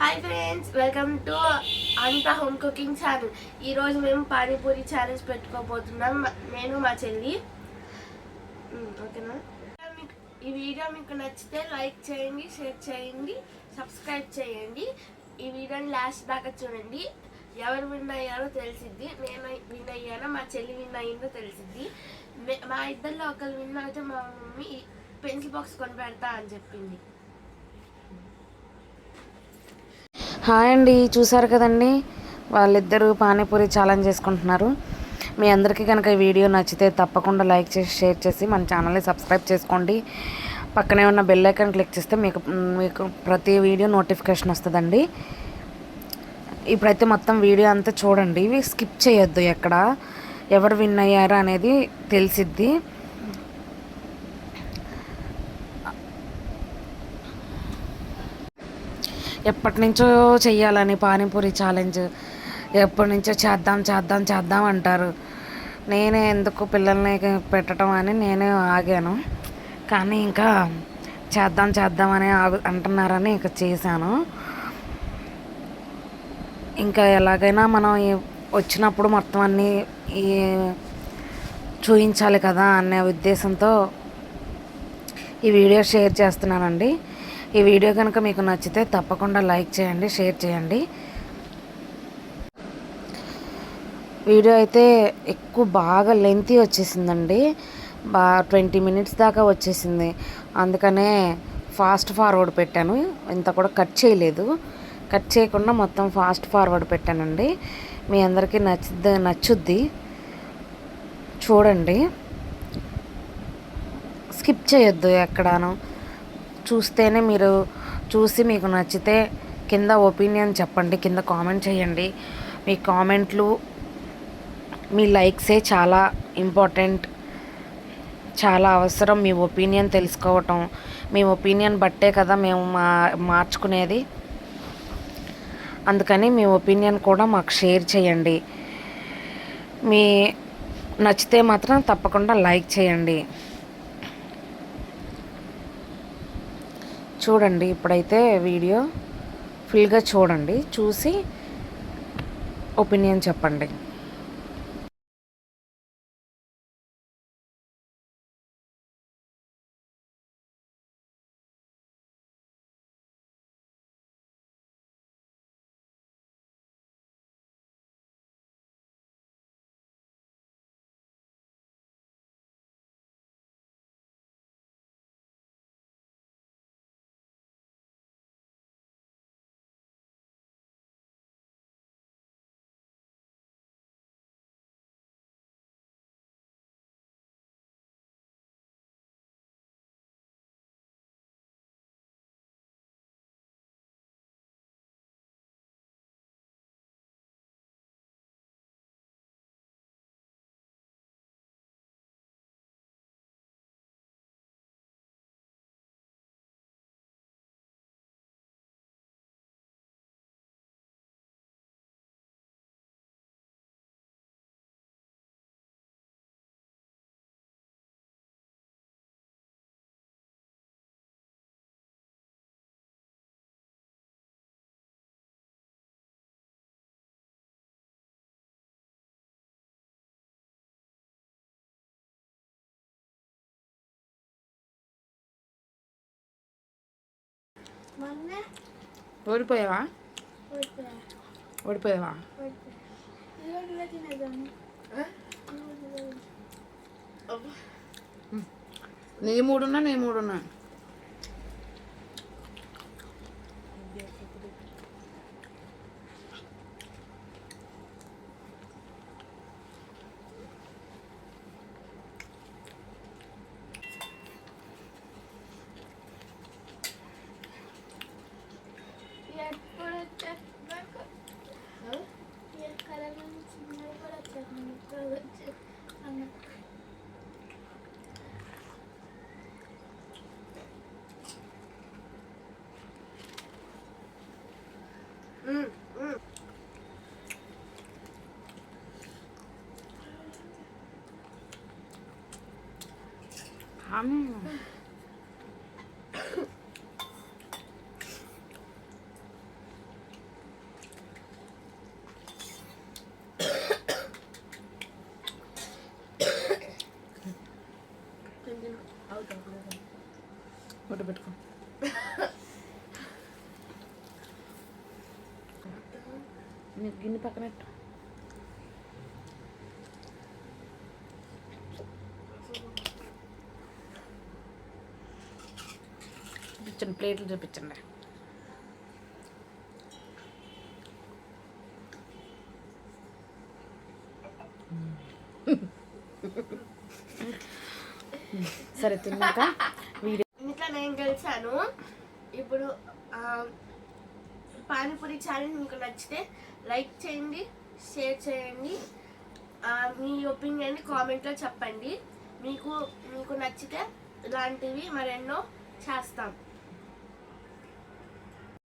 Hi friends welcome to అంత home cooking channel. ఈరోజు మేము పానీపూరి ఛాలెంజ్ పెట్టుకోబోతున్నాం. నేను మా చెల్లి. ఓకేనా? మీకు ఈ వీడియో మీకు నచ్చితే లైక్ చేయండి షేర్ చేయండి సబ్స్క్రైబ్ చేయండి. ఈ వీడియోని లాస్ట్ దాకా చూడండి. ఎవరు విన్ అయ్యారో తెలిసిద్ది. నేను విన్ అయ్యానో మా చెల్లి విన్ అయ్యిందో తెలిసిద్ది. మా ఇద్దరిలో ఒకరు విన్ అయితే మా మమ్మీ పెన్సిల్ బాక్స్ కొని పెడతా అని చెప్పింది. హాయ్ అండి చూసారు కదండి? వాళ్ళిద్దరూ పానీపూరి ఛాలెంజ్ చేసుకుంటున్నారు. మీ అందరికీ కనుక ఈ వీడియో నచ్చితే తప్పకుండా లైక్ చేసి షేర్ చేసి మన ఛానల్ని సబ్స్క్రైబ్ చేసుకోండి. పక్కనే ఉన్న బెల్ ఐకాన్ క్లిక్ చేస్తే మీకు మీకు ప్రతి వీడియో నోటిఫికేషన్ వస్తుందండి. ఇప్పుడైతే మొత్తం వీడియో అంతా చూడండి. ఇవి స్కిప్ చేయొద్దు ఎక్కడ. ఎవరు విన్ అయ్యారు అనేది తెలిసిద్ది. ఎప్పటి నుంచో చెయ్యాలని పానీపూరి ఛాలెంజ్ ఎప్పటి నుంచో చేద్దాం చేద్దాం చేద్దాం అంటారు. నేనే ఎందుకు పిల్లల్ని పెట్టడం అని నేనే ఆగాను. కానీ ఇంకా చేద్దాం చేద్దామని ఆగు అంటున్నారని ఇక చేశాను. ఇంకా ఎలాగైనా మనం వచ్చినప్పుడు మొత్తం అన్నీ ఈ చూపించాలి కదా అనే ఉద్దేశంతో ఈ వీడియో షేర్ చేస్తున్నానండి. ఈ వీడియో కనుక మీకు నచ్చితే తప్పకుండా లైక్ చేయండి షేర్ చేయండి. వీడియో అయితే ఎక్కువ బాగా లెంతీ వచ్చేసిందండి. బా ట్వంటీ మినిట్స్ దాకా వచ్చేసింది. అందుకనే ఫాస్ట్ ఫార్వర్డ్ పెట్టాను. ఇంత కూడా కట్ చేయలేదు. కట్ చేయకుండా మొత్తం ఫాస్ట్ ఫార్వర్డ్ పెట్టానండి. మీ అందరికీ నచ్చుద్ది నచ్చుద్ది. చూడండి. స్కిప్ చేయొద్దు ఎక్కడాను. చూస్తేనే మీరు చూసి మీకు నచ్చితే కింద ఒపీనియన్ చెప్పండి కింద కామెంట్ చేయండి. మీ కామెంట్లు మీ లైక్సే చాలా ఇంపార్టెంట్. చాలా అవసరం మీ ఒపీనియన్ తెలుసుకోవటం. మీ ఒపీనియన్ బట్టే కదా మేము మా మార్చుకునేది. అందుకని మీ ఒపీనియన్ కూడా మాకు షేర్ చేయండి. మీ నచ్చితే మాత్రం తప్పకుండా లైక్ చేయండి. చూడండి ఇప్పుడైతే వీడియో ఫుల్గా చూడండి చూసి ఒపీనియన్ చెప్పండి. ఓడిపోయావా? ఓడిపోయావా? నీ మూడున్నా నీ మూడున్నా. 음, 음. 밤. 음. పెట్టుకో. నీకు గిన్నె పక్కనట్టు చూపించండి ప్లేట్లు చూపించండి. సరే తిన్నాక చేశాను. ఇప్పుడు పానీపూరి ఛానల్ మీకు నచ్చితే లైక్ చేయండి షేర్ చేయండి. మీ ఒపీనియన్ని కామెంట్లో చెప్పండి. మీకు మీకు నచ్చితే ఇలాంటివి మరెన్నో చేస్తాం.